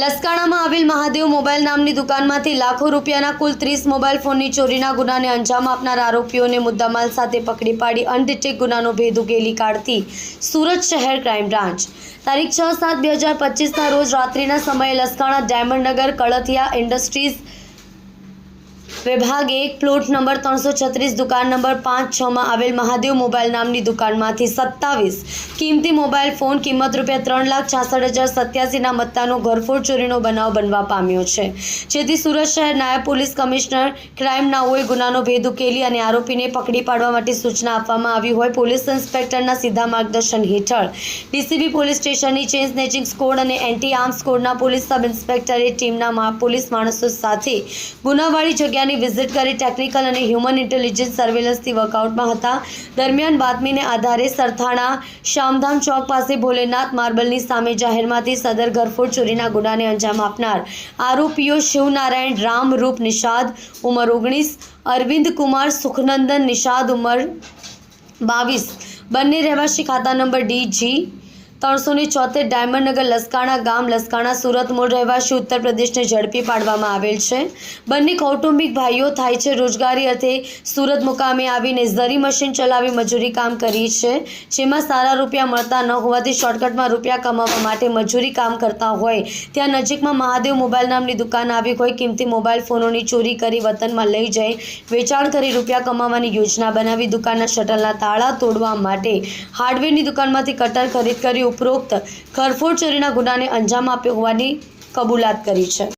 લસકાણામાં આવેલ મહાદેવ મોબાઈલ નામની દુકાનમાંથી લાખો રૂપિયાના કુલ ત્રીસ મોબાઈલ ફોનની ચોરીના ગુનાને અંજામ આપનાર આરોપીઓને મુદ્દામાલ સાથે પકડી પાડી અનડિટેક ગુનાનો ભેદ ઉકેલી કાઢતી સુરત શહેર ક્રાઇમ બ્રાન્ચ. તારીખ છ સાત બે હજાર પચીસના રોજ રાત્રિના સમયે લસકાણા ડાયમંડનગર કળથિયા ઇન્ડસ્ટ્રીઝ વિભાગે એક પ્લોટ નંબર ત્રણસો છત્રીસ, દુકાન નંબર પાંચ છમાં આવેલ મહાદેવ મોબાઈલ નામની દુકાનમાંથી સત્તાવીસ. કિંમતી મોબાઈલ ફોન કિંમત રૂપિયા ત્રણ લાખ છાસઠ હજાર સત્યાસીના મત્તાનો ઘરફોડ ચોરીનો બનાવ બનવા પામ્યો છે. જેથી સુરત શહેર નાયબ પોલીસ કમિશનર ક્રાઇમ નાઓએ ગુનાનો ભેદ ઉકેલી અને આરોપીને પકડી પાડવા માટે સૂચના આપવામાં આવી હોય પોલીસ ઇન્સ્પેક્ટરના સીધા માર્ગદર્શન હેઠળ. ડીસીબી પોલીસ સ્ટેશનની ચેન સ્નેચિંગ સ્કોડ અને એન્ટી આર્મ્સ સ્કોડના પોલીસ સબ ઇન્સ્પેક્ટરે ટીમના પોલીસ માણસો સાથે ગુનાવાળી જગ્યાની વિઝિટ કરી ટેકનિકલ અને હ્યુમન ઇન્ટેલિજન્સ સર્વેલન્સથી વર્કઆઉટમાં હતા. દરમિયાન બાતમીને આધારે સરથાણા શામધામ ચોક પાસે ભોલેનાથ માર્બલની સામે જાહેરમાંથી સદર ઘરફોડ ચોરીના ગુનાને અંજામ આપનાર આરોપીઓ શિવનારાયણ રામરૂપ નિષાદ, ઉંમર ઓગણીસ, અરવિંદ કુમાર, સુખનંદન નિષાદ, ઉંમર બાવીસ. બંને રહેવાસી ખાતા નંબર ડી, જી ત્રણસો ને ચોતેર ડાયમંડનગર લસકાણા ગામ લસકાણા સુરત મૂળ રહેવાસી ઉત્તર પ્રદેશને ઝડપી પાડવામાં આવેલ છે. બંને કૌટુંબિક ભાઈઓ થાય છે રોજગારી અર્થે સુરત મુકામે આવીને ઝરી મશીન ચલાવી મજૂરી કામ કરી છે, જેમાં સારા રૂપિયા મળતા ન હોવાથી શોર્ટકટમાં રૂપિયા કમાવવા માટે મજૂરી કામ કરતા હોય. ત્યાં નજીકમાં મહાદેવ મોબાઈલ નામની દુકાન આવી હોય, કિંમતી મોબાઈલ ફોનોની ચોરી કરી વતનમાં લઈ જઈ વેચાણ કરી રૂપિયા કમાવાની યોજના બનાવી દુકાનના શટલના તાળા તોડવા માટે હાર્ડવેરની દુકાનમાંથી કટર ખરીદ કરી ઉપરોક્ત ઘરફોડ ચોરીના ગુનાને અંજામ આપ્યો હોવાની કબૂલાત કરી છે.